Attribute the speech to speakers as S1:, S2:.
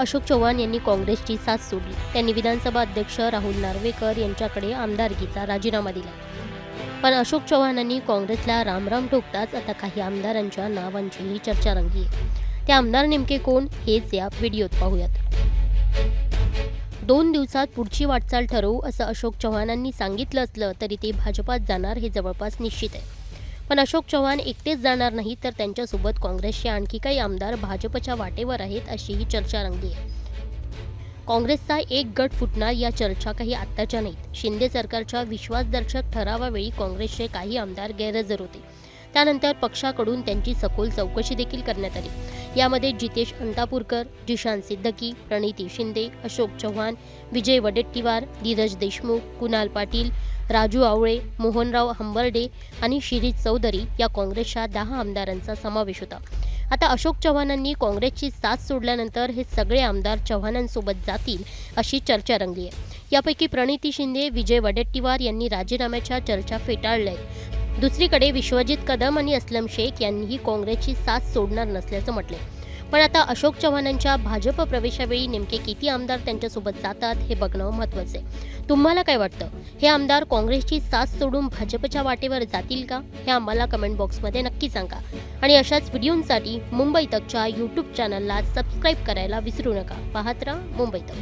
S1: अशोक चव्हाण यांनी काँग्रेसची साथ सोडली. त्यांनी विधानसभा अध्यक्ष राहुल नार्वेकर यांच्याकडे आमदारकीचा राजीनामा दिला. पण अशोक चव्हाणांनी काँग्रेसला रामराम ठोकताच आता काही आमदारांच्या नावांचीही चर्चा रंगली आहे. ते आमदार नेमके कोण हेच या व्हिडिओत पाहूयात. दोन दिवसात पुढची वाटचाल ठरवू असं अशोक चव्हाणांनी सांगितलं असलं तरी ते भाजपात जाणार हे जवळपास निश्चित आहे. पण अशोक चव्हाण एकटेच जाणार नाही तर त्यांच्यासोबत काँग्रेसचे आणखी काही आमदार भाजपच्या वाटेवर आहेत अशीही चर्चा रंगली आहे. काँग्रेसचा एक गट फुटणार या चर्चा काही आत्ताच्या नाहीत. शिंदे सरकारच्या विश्वासदर्शक ठरावावेळी काँग्रेसचे काही आमदार गैरहजर होते. त्यानंतर पक्षाकडून त्यांची सखोल चौकशी देखील करण्यात आली. यामध्ये जितेश अंतापूरकर जिशान सिद्दकी प्रणिती शिंदे अशोक चव्हाण विजय वडेट्टीवार धीरज देशमुख कुणाल पाटील राजू आवळे मोहनराव हंबर्डे आणि शिरीष चौधरी या काँग्रेसच्या दहा आमदारांचा समावेश होता. आता अशोक चव्हाणांनी काँग्रेसची साथ सोडल्यानंतर हे सगळे आमदार चव्हाणांसोबत जातील अशी चर्चा रंगली आहे. यापैकी प्रणिती शिंदे विजय वडेट्टीवार यांनी राजीनाम्याच्या चर्चा फेटाळल्या आहेत. दुसरीकडे विश्वजित कदम आणि असलम शेख यांनीही काँग्रेसची साथ सोडणार नसल्याचं म्हटलंय. पण आता अशोक चव्हाणांच्या भाजप प्रवेशावेळी नेमके किती आमदार त्यांच्यासोबत जातात हे बघणं महत्त्वाचं आहे. तुम्हाला काय वाटतं? हे आमदार काँग्रेसची साथ सोडून भाजपच्या वाटेवर जातील का? हे आम्हाला कमेंट बॉक्समध्ये नक्की सांगा. आणि अशाच व्हिडिओंसाठी मुंबई तकच्या यूट्यूब चॅनलला सबस्क्राईब करायला विसरू नका. पाहत राहा मुंबई तक.